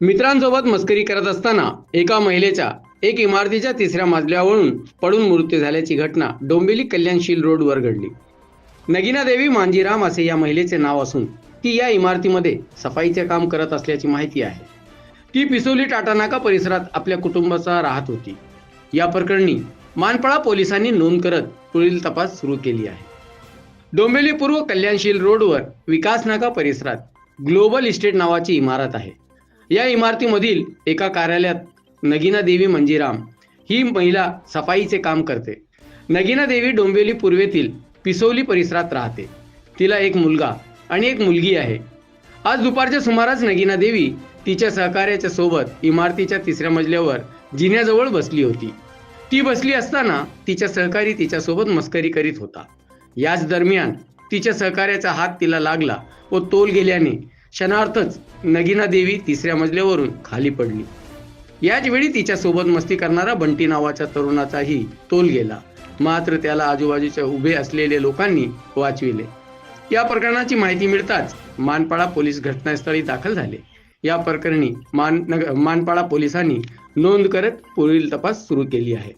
मित्रांसोबत मस्करी करत असताना एका महिलेच्या एक इमारतीच्या तिसऱ्या मजल्यावरून पडून मृत्यू झाल्याची घटना डोंबिवली कल्याणशील रोडवर घडली. नगिना देवी मांजीराम असे या महिलेचे नाव असून ती या इमारतीमध्ये सफाईचे काम करत असल्याची माहिती आहे. ती पिसोली टाटानाका परिसरात आपल्या कुटुंबाचा राहत होती. या प्रकरणी मानपळा पोलिसांनी नोंद करत पुढील तपास सुरू केली आहे. डोंबिवली पूर्व कल्याणशील रोडवर विकासनाका परिसरात ग्लोबल इस्टेट नावाची इमारत आहे. या इमारतीमधील एका कार्यालयात नगिना देवी मंजीराम ही महिला सफाईचे काम करते. नगिना देवी डोंबिवली पूर्वेतील पिसोली परिसरात राहते. तिला एक मुलगा आणि एक मुलगी आहे. आज दुपारच्या सुमारास नगिना देवी तिच्या सहकार्याच्या सोबत इमारतीच्या तिसऱ्या मजल्यावर जिन्याजवळ बसली होती. ती बसली असताना तिच्या सहकारी तिच्यासोबत मस्करी करीत होता. याच दरम्यान तिच्या सहकार्याचा हात तिला लागला व तोल गेल्याने क्षणार्थच नगिना देवी तिसऱ्या मजल्यावरून खाली पडली. याच वेळी तिच्यासोबत मस्ती करणारा बंटी नावाच्या तरुणाचाही तोल गेला. मात्र त्याला आजूबाजूच्या उभे असलेले लोकांनी वाचविले. या प्रकरणाची माहिती मिळताच मानपाडा पोलीस घटनास्थळी दाखल झाले. या प्रकरणी मान मानपाडा पोलिसांनी नोंद करत पुढील तपास सुरू केली आहे.